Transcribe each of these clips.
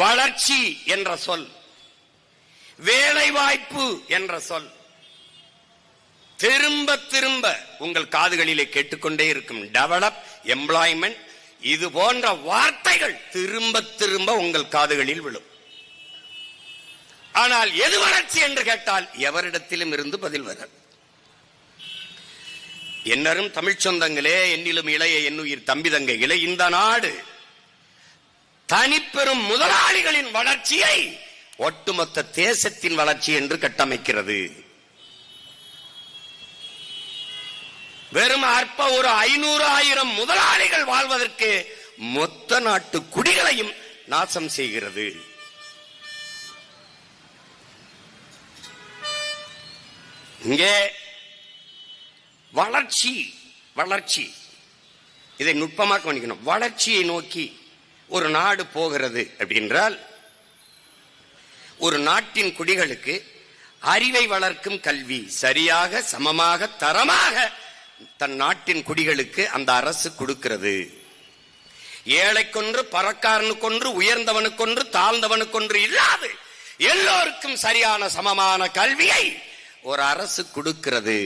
வளர்ச்சி என்ற சொல். வேலை வாய்ப்பு என்ற சொல். திரும்ப திரும்ப உங்கள் காதுகளிலே கேட்டுக்கொண்டே இருக்கும். டெவலப் எம்ப்ளாய்மெண்ட் இது போன்ற வார்த்தைகள் திரும்ப திரும்ப உங்கள் காதுகளில் விழும். ஆனால் எது வளர்ச்சி என்று கேட்டால் எவரிடத்திலும் இருந்து பதில் வர என்னரும் தமிழ்ச் சொந்தங்களே என்னிலும் இளைய என்னுயிர் தம்பி தங்கைகளே இந்த நாடு தனிப்பெரும் முதலாளிகளின் வளர்ச்சியை ஒட்டுமொத்த தேசத்தின் வளர்ச்சி என்று கட்டமைக்கிறது. வெறும் அற்ப ஒரு ஐநூறு ஆயிரம் முதலாளிகள் வாழ்வதற்கு மொத்த நாட்டு குடிகளையும் நாசம் செய்கிறது. இங்கே வளர்ச்சி வளர்ச்சி. இதை நுட்பமாக கவனிக்கணும். வளர்ச்சியை நோக்கி ஒரு நாடு போகிறது அப்படின்றால் ஒரு நாட்டின் குடிகளுக்கு அறிவை வளர்க்கும் கல்வி சரியாக சமமாக தரமாக தன் நாட்டின் குடிகளுக்கு அந்த அரசு கொடுக்கிறது. ஏழைக்கொன்று பறக்காரனுக்கொன்று உயர்ந்தவனுக்கொன்று தாழ்ந்தவனுக்கொன்று இல்லாது எல்லோருக்கும் சரியான சமமான கல்வியை ஒரு அரசு கொடுக்கிறது.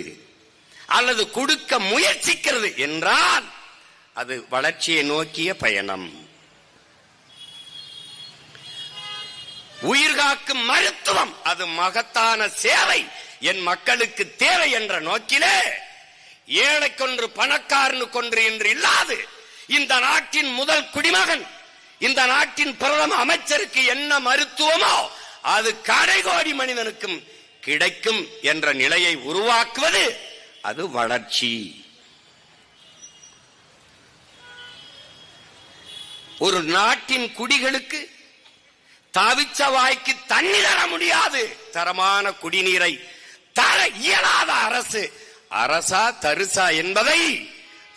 அல்லது கொடுக்க முயற்சிக்கிறது என்றால் அது வளர்ச்சியை நோக்கிய பயணம். உயிர்காக்கும் மருத்துவம். அது மகத்தான சேவை. என் மக்களுக்கு தேவை என்ற நோக்கிலே ஏழைக்கொன்று பணக்காரனுக்கொன்று என்று இல்லாது இந்த நாட்டின் முதல் குடிமகன் இந்த நாட்டின் பிரதம அமைச்சருக்கு என்ன மருத்துவமோ அது கடைகோடி மனிதனுக்கும் கிடைக்கும் என்ற நிலையை உருவாக்குவது அது வளர்ச்சி. ஒரு நாட்டின் குடிகளுக்கு தவிச்ச வாய்க்கு தண்ணி தர முடியாது. தரமான குடிநீரை தர இயலாத அரசு. அரசா தருசா என்பதை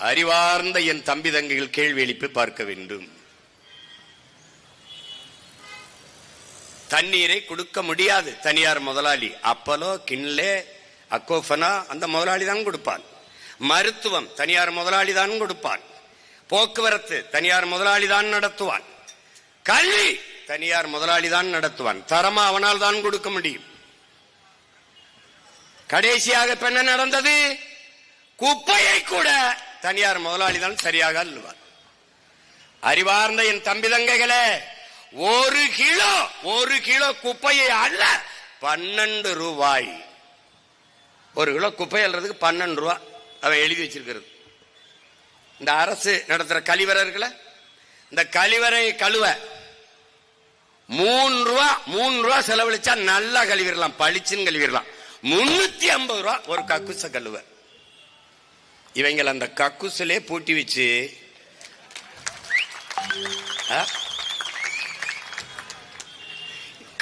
அறிவார்ந்த என் தம்பி தங்கைகள் கேள்வி எழுப்பி பார்க்க வேண்டும். தண்ணீரை கொடுக்க முடியாது தனியார் முதலாளி. அப்பலோ கிண்லே அக்கோஃபனா அந்த முதலாளி தான் கொடுப்பான். மருத்துவம் தனியார் முதலாளி தான் கொடுப்பான். போக்குவரத்து தனியார் முதலாளி தான் நடத்துவான். கல்வி தனியார் முதலாளி தான் நடத்துவான். தரமா அவனால் தான் கொடுக்க முடியும். கடைசியாக இப்ப என்ன நடந்தது? குப்பையை கூட தனியார் முதலாளி தான் சரியாக அள்ளுவார். அறிவார்ந்த என் தம்பி தங்கைகளே ஒரு கிலோ ஒரு கிலோ குப்பையை அல்ல பன்னெண்டு ரூபாய். ஒரு கிலோ குப்பை அல்றதுக்கு பன்னெண்டு ரூபா அவன் எழுதி வச்சிருக்கிறது. இந்த அரசு நடத்துற கழிவறை இருக்குல்ல? இந்த கழிவறை கழுவ மூணு ரூபா மூணு ரூபா செலவழிச்சா நல்லா கழுவிடலாம் பளிச்சுன்னு கழுவிடலாம். முன்னூத்தி ஐம்பது ரூபா ஒரு கக்குச கழுவ இவங்களை அந்த கக்குசிலே பூட்டி வச்சு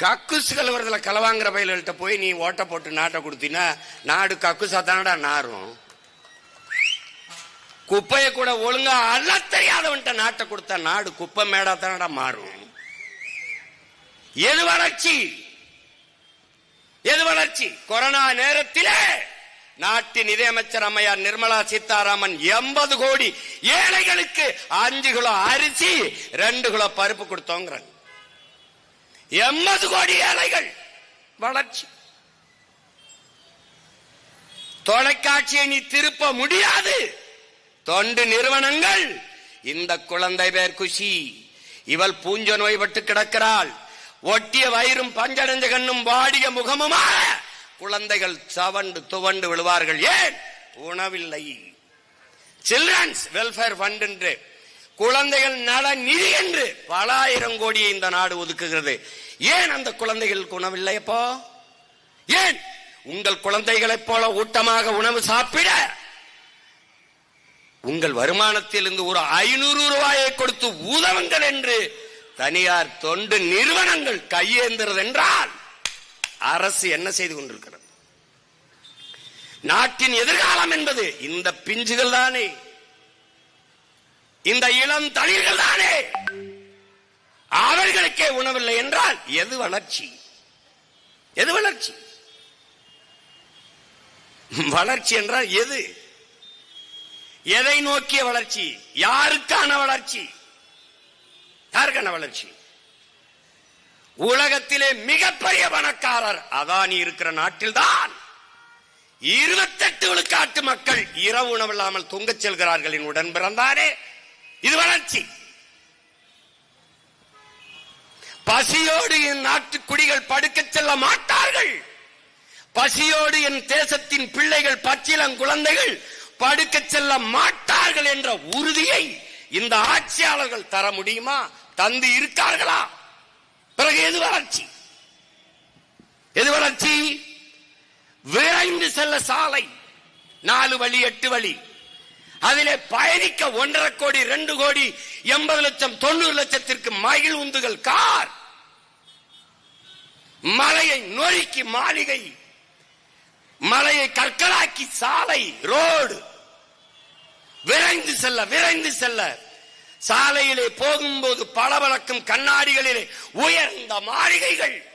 கக்குசு கழுவுறதுல கலவாங்கிற பயில்கள்ட்ட போய் நீ ஓட்ட போட்டு நாட்டை கொடுத்தீங்கன்னா நாடு கக்குசா தானடா நாரும். குப்பையை கூட ஒழுங்கா அள்ள தெரியாதவன்ட்ட நாட்டை கொடுத்தா நாடு குப்பை மேடா தானடா மாறும். எது வளர்ச்சி? எது வளர்ச்சி? கொரோனா நேரத்திலே நாட்டின் நிதியமைச்சர் அம்மையார் நிர்மலா சீதாராமன் எண்பது கோடி ஏழைகளுக்கு அஞ்சு கிலோ அரிசி ரெண்டு கிலோ பருப்பு கொடுத்தோங்கிறாங்க எண்பது கோடி ஏழைகள் வளர்ச்சி. தொலைக்காட்சியை நீ திருப்ப முடியாது. தொண்டு நிறுவனங்கள் இந்த குழந்தை பேர் குஷி. இவள் பூஞ்ச நோய்பட்டு கிடக்கிறாள். ஒட்டிய வயிறும் பஞ்சடைந்த கண்ணும் வாடிய முகமுமா? குழந்தைகள் சவண்டு துவண்டு விழுவார்கள். ஏன்? உணவில்லை. சில்ட்ரன்ஸ் வெல்ஃபேர் ஃபண்ட் என்று. குழந்தைகள் நல நிதி என்று பல ஆயிரம் கோடியை இந்த நாடு ஒதுக்குகிறது. ஏன் அந்த குழந்தைகளுக்கு உணவில்லை அப்போ? ஏன்? உங்கள் குழந்தைகளைப் போல ஊட்டமாக உணவு சாப்பிட உங்கள் வருமானத்திலிருந்து ஒரு ஐநூறு ரூபாயை கொடுத்து உதவுங்கள் என்று தனியார் தொண்டு நிறுவனங்கள் கையேந்திரது என்றால் அரசு என்ன செய்து கொண்டிருக்கிறது? நாட்டின் எதிர்காலம் என்பது இந்த பிஞ்சுகள் தானே? இந்த இளம் தளிர்கள் தானே? அவர்களுக்கே உணவில்லை என்றால் எது வளர்ச்சி? எது வளர்ச்சி? வளர்ச்சி என்றால் எது? எதை நோக்கிய வளர்ச்சி? யாருக்கான வளர்ச்சி? யாருக்கான வளர்ச்சி. உலகத்திலே மிகப்பெரிய பணக்காரர் அதானி இருக்கிற நாட்டில் தான் இருபத்தெட்டு விழுக்காட்டு மக்கள் இரவு உணவில்லாமல் தூங்கச் செல்கிறார்கள் என் உடன் பிறந்தாரே இது வளர்ச்சி. பசியோடு என் நாட்டு குடிகள் படுக்க செல்ல மாட்டார்கள். பசியோடு என் தேசத்தின் பிள்ளைகள் பச்சிலங் குழந்தைகள் படுக்க செல்ல மாட்டார்கள் என்ற உறுதியை இந்த ஆட்சியாளர்கள் தர முடியுமா? தந்து இருக்கார்களா? பிறகு எது வளர்ச்சி? எது வளர்ச்சி? விரைந்து செல்ல சாலை நாலு வழி எட்டு வழி. அதிலே பயணிக்க ஒன்றரை கோடி ரெண்டு கோடி எண்பது லட்சம் தொண்ணூறு லட்சத்திற்கு மகிழ் உந்துகள் கார். மலையை நொறுக்கி மாளிகை மலையை கற்களாக்கி சாலை ரோடு. விரைந்து செல்ல விரைந்து செல்ல. சாலையிலே போகும்போது பளபளக்கும் கண்ணாடிகளிலே உயர்ந்த மாளிகைகள்.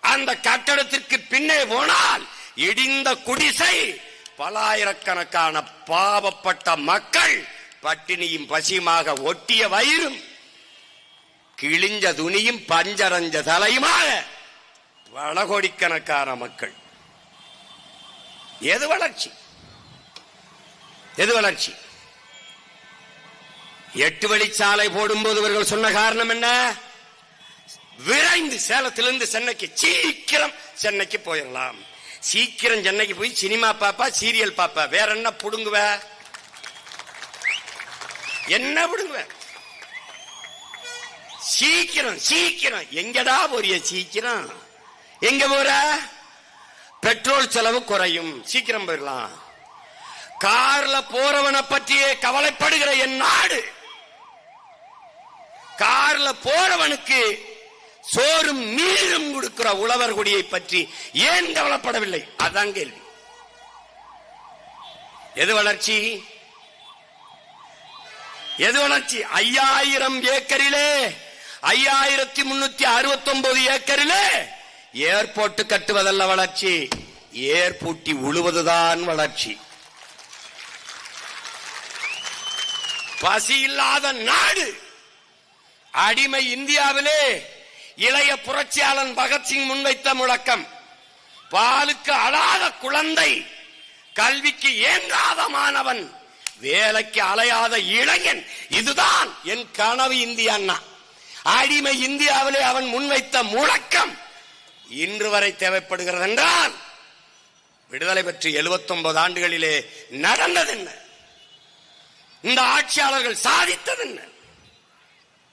அந்த கட்டடத்திற்கு பின்னே போனால் இடிந்த குடிசை. பலாயிரக்கணக்கான பாவப்பட்ட மக்கள் பட்டினியும் பசியுமாக ஒட்டிய வயிறும் கிழிஞ்ச துணியும் பஞ்சரஞ்ச தலையுமாக பல கோடிக்கணக்கான மக்கள். எது வளர்ச்சி? எது வளர்ச்சி? எட்டு வழிச்சாலை போடும்போது இவர்கள் சொன்ன காரணம் என்ன? விரைந்து சேலத்திலிருந்து சென்னைக்கு சீக்கிரம் சென்னைக்கு போயிடலாம் சீக்கிரம் சென்னைக்கு போய் சினிமா பாப்பா சீரியல் பாப்பா. வேற என்ன புடுங்குவ? என்ன புடுங்குவ? சீக்கிரம் சீக்கிரம். எங்கடா போறிய சீக்கிரம்? எங்க போற? பெட்ரோல் செலவு குறையும். சீக்கிரம் போயிடலாம் கார்ல போறவனை பற்றியே கவலைப்படுகிற என் நாடு. கார்ல போறவனுக்கு சோறும் நீரும் கொடுக்கிற உழவர் குடியை பற்றி ஏன் கவலைப்படவில்லை? அதான் கேள்வி. எது வளர்ச்சி? எது வளர்ச்சி? ஐயாயிரம் ஏக்கரிலே ஐயாயிரத்தி முன்னூத்தி அறுபத்தி ஒன்பது ஏக்கரிலே ஏர்போர்ட் கட்டுவதல்ல வளர்ச்சி. ஏர்பூட்டி உழுவதுதான் வளர்ச்சி. பசி இல்லாத நாடு. அடிமை இந்தியாவிலே இளைய புரட்சியாளன் பகத்சிங் முன்வைத்த முழக்கம். பாலுக்கு அழாத குழந்தை கல்விக்கு ஏங்காத மாணவன் வேலைக்கு அலையாத இளைஞன் இதுதான் என் கனவு இந்திய அண்ணா. அடிமை இந்தியாவிலே அவன் முன்வைத்த முழக்கம் இன்று வரை தேவைப்படுகிறது என்றால் விடுதலை பெற்று 79 ஆண்டுகளிலே நடந்தது என்ன இந்த ஆட்சியாளர்கள் சாதித்தது என்ன